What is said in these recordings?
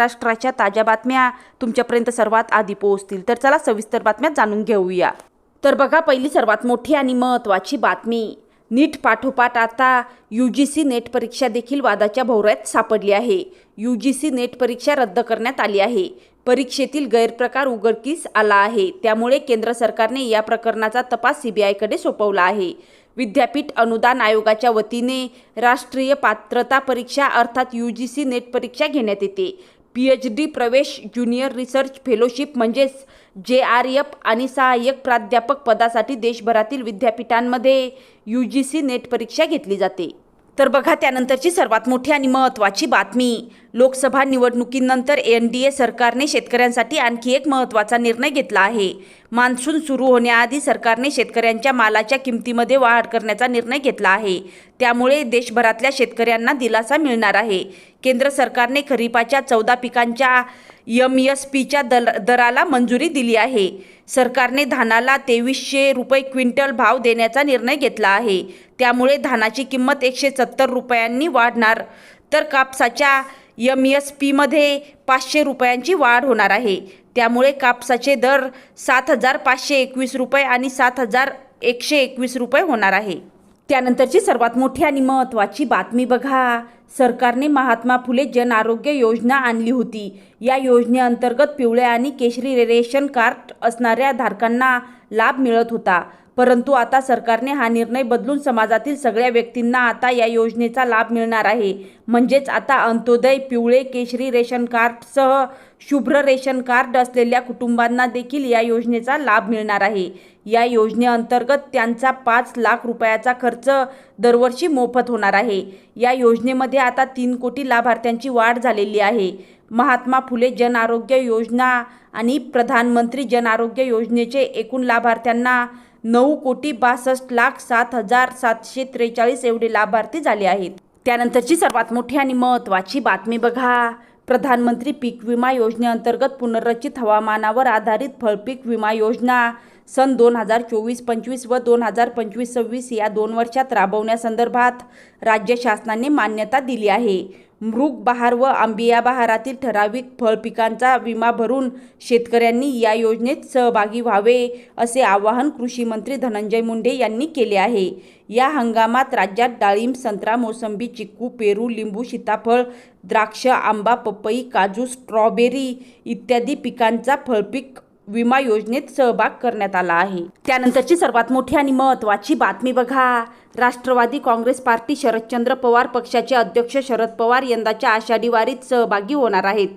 महाराष्ट्राच्या ताज्या बातम्या तुमच्यापर्यंत सर्वात आधी पोहोचतील. तर चला सविस्तर बातम्या जाणून घेऊया. तर बघा पहिली सर्वात मोठी आणि महत्त्वाची बातमी. नीट पाठोपाठ आता यू जी सी नेट परीक्षा देखील वादाच्या भोवऱ्यात सापडली आहे. यू जी सी नेट परीक्षा रद्द करण्यात आली आहे. परीक्षेतील गैरप्रकार उघडकीस आला आहे. त्यामुळे केंद्र सरकारने या प्रकरणाचा तपास सीबीआयकडे सोपवला आहे. विद्यापीठ अनुदान आयोगाच्या वतीने राष्ट्रीय पात्रता परीक्षा अर्थात यू जी सी नेट परीक्षा घेण्यात येते. पी एच डी प्रवेश ज्युनियर रिसर्च फेलोशिप म्हणजेच जे आर एफ आणि सहाय्यक प्राध्यापक पदासाठी देशभरातील विद्यापीठांमध्ये यू जी सी नेट परीक्षा घेतली जाते. तर बघा त्यानंतरची सर्वात मोठी आणि महत्त्वाची बातमी. लोकसभा निवडणुकीनंतर एन डी ए सरकारने शेतकऱ्यांसाठी आणखी एक महत्त्वाचा निर्णय घेतला आहे. मान्सून सुरू होण्याआधी सरकारने शेतकऱ्यांच्या मालाच्या किमतीमध्ये वाढ करण्याचा निर्णय घेतला आहे. त्यामुळे देशभरातल्या शेतकऱ्यांना दिलासा मिळणार आहे. केंद्र सरकारने खरीपाच्या चौदा पिकांच्या एम एस पीच्या दल दराला मंजुरी दिली आहे. सरकारने धानाला तेवीसशे रुपये क्विंटल भाव देण्याचा निर्णय घेतला आहे. त्यामुळे धानाची किंमत एकशे सत्तर रुपयांनी वाढणार. तर कापसाच्या एम एस पीमध्ये पाचशे रुपयांची वाढ होणार आहे. त्यामुळे कापसाचे दर सात हजार पाचशे एकवीस रुपये आणि सात हजार एकशे एकवीस रुपये होणार आहे. त्यानंतरची सर्वात मोठी आणि महत्त्वाची बातमी बघा. सरकारने महात्मा फुले जन आरोग्य योजना आणली होती. या योजनेअंतर्गत पिवळ्या आणि केशरी रेशन कार्ड असणाऱ्या धारकांना लाभ मिळत होता. परंतु आता सरकारने हा निर्णय बदलून समाजातील सगळ्या व्यक्तींना आता या योजनेचा लाभ मिळणार आहे. म्हणजेच आता अंत्योदय पिवळे केशरी रेशन कार्डसह शुभ्र रेशन कार्ड असलेल्या कुटुंबांना देखील या योजनेचा लाभ मिळणार आहे. या योजनेअंतर्गत त्यांचा पाच लाख रुपयाचा खर्च दरवर्षी मोफत होणार आहे. या योजनेमध्ये आता तीन कोटी लाभार्थ्यांची वाढ झालेली आहे. महात्मा फुले जन आरोग्य योजना आणि प्रधानमंत्री जन आरोग्य योजनेचे एकूण लाभार्थ्यांना नऊ कोटी बासष्ट लाख सात हजार सातशे त्रेचाळीस एवढे लाभार्थी झाले आहेत. त्यानंतरची सर्वात मोठी आणि महत्त्वाची बातमी बघा. प्रधानमंत्री पीक विमा योजनेअंतर्गत पुनर्रचित हवामानावर आधारित फळपीक विमा योजना. सन दोन हजार चोवीस पंचवीस व दोन हजार पंचवीस सव्वीस या दोन वर्षात राबवण्यासंदर्भात राज्य शासनाने मान्यता दिली आहे. मृग बहार व आंबिया बहारातील ठराविक फळपिकांचा विमा भरून शेतकऱ्यांनी या योजनेत सहभागी व्हावे असे आवाहन कृषी मंत्री धनंजय मुंडे यांनी केले आहे. या हंगामात राज्यात डाळिंब संत्रा मोसंबी चिक्कू पेरू लिंबू सीताफळ द्राक्ष आंबा पपई काजू स्ट्रॉबेरी इत्यादी पिकांचा फळपीक विमा योजनेत सहभाग करण्यात आला आहे. त्यानंतरची सर्वात मोठी आणि महत्त्वाची बातमी बघा. राष्ट्रवादी काँग्रेस पार्टी शरदचंद्र पवार पक्षाचे अध्यक्ष शरद पवार यंदाच्या आषाढी वारीत सहभागी होणार आहेत.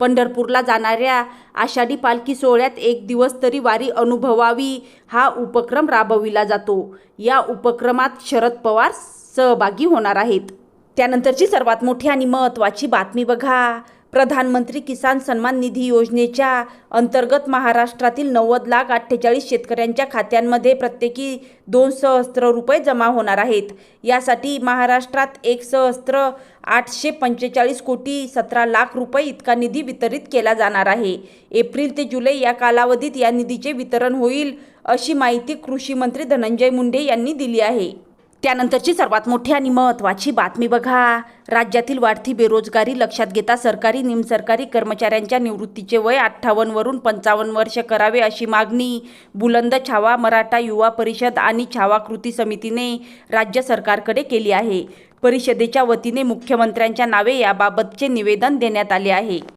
पंढरपूरला जाणाऱ्या आषाढी पालखी सोहळ्यात एक दिवस तरी वारी अनुभवावी हा उपक्रम राबविला जातो. या उपक्रमात शरद पवार सहभागी होणार आहेत. त्यानंतरची सर्वात मोठी आणि महत्त्वाची बातमी बघा. प्रधानमंत्री किसान सन्मान निधी योजनेच्या अंतर्गत महाराष्ट्रातील नव्वद लाख अठ्ठेचाळीस शेतकऱ्यांच्या खात्यांमध्ये प्रत्येकी दोन सहस्त्र रुपये जमा होणार आहेत. यासाठी महाराष्ट्रात एक सहस्त्र आठशे पंचेचाळीस कोटी सतरा लाख रुपये इतका निधी वितरित केला जाणार आहे. एप्रिल ते जुलै या कालावधीत या निधीचे वितरण होईल अशी माहिती कृषी मंत्री धनंजय मुंडे यांनी दिली आहे. त्यानंतरची सर्वात मोठी आणि महत्त्वाची बातमी बघा. राज्यातील वाढती बेरोजगारी लक्षात घेता सरकारी निमसरकारी कर्मचाऱ्यांच्या निवृत्तीचे वय अठ्ठावन्नवरून पंचावन्न वर्ष करावे अशी मागणी बुलंद छावा मराठा युवा परिषद आणि छावा कृती समितीने राज्य सरकारकडे केली आहे. परिषदेच्या वतीने मुख्यमंत्र्यांच्या नावे याबाबतचे निवेदन देण्यात आले आहे.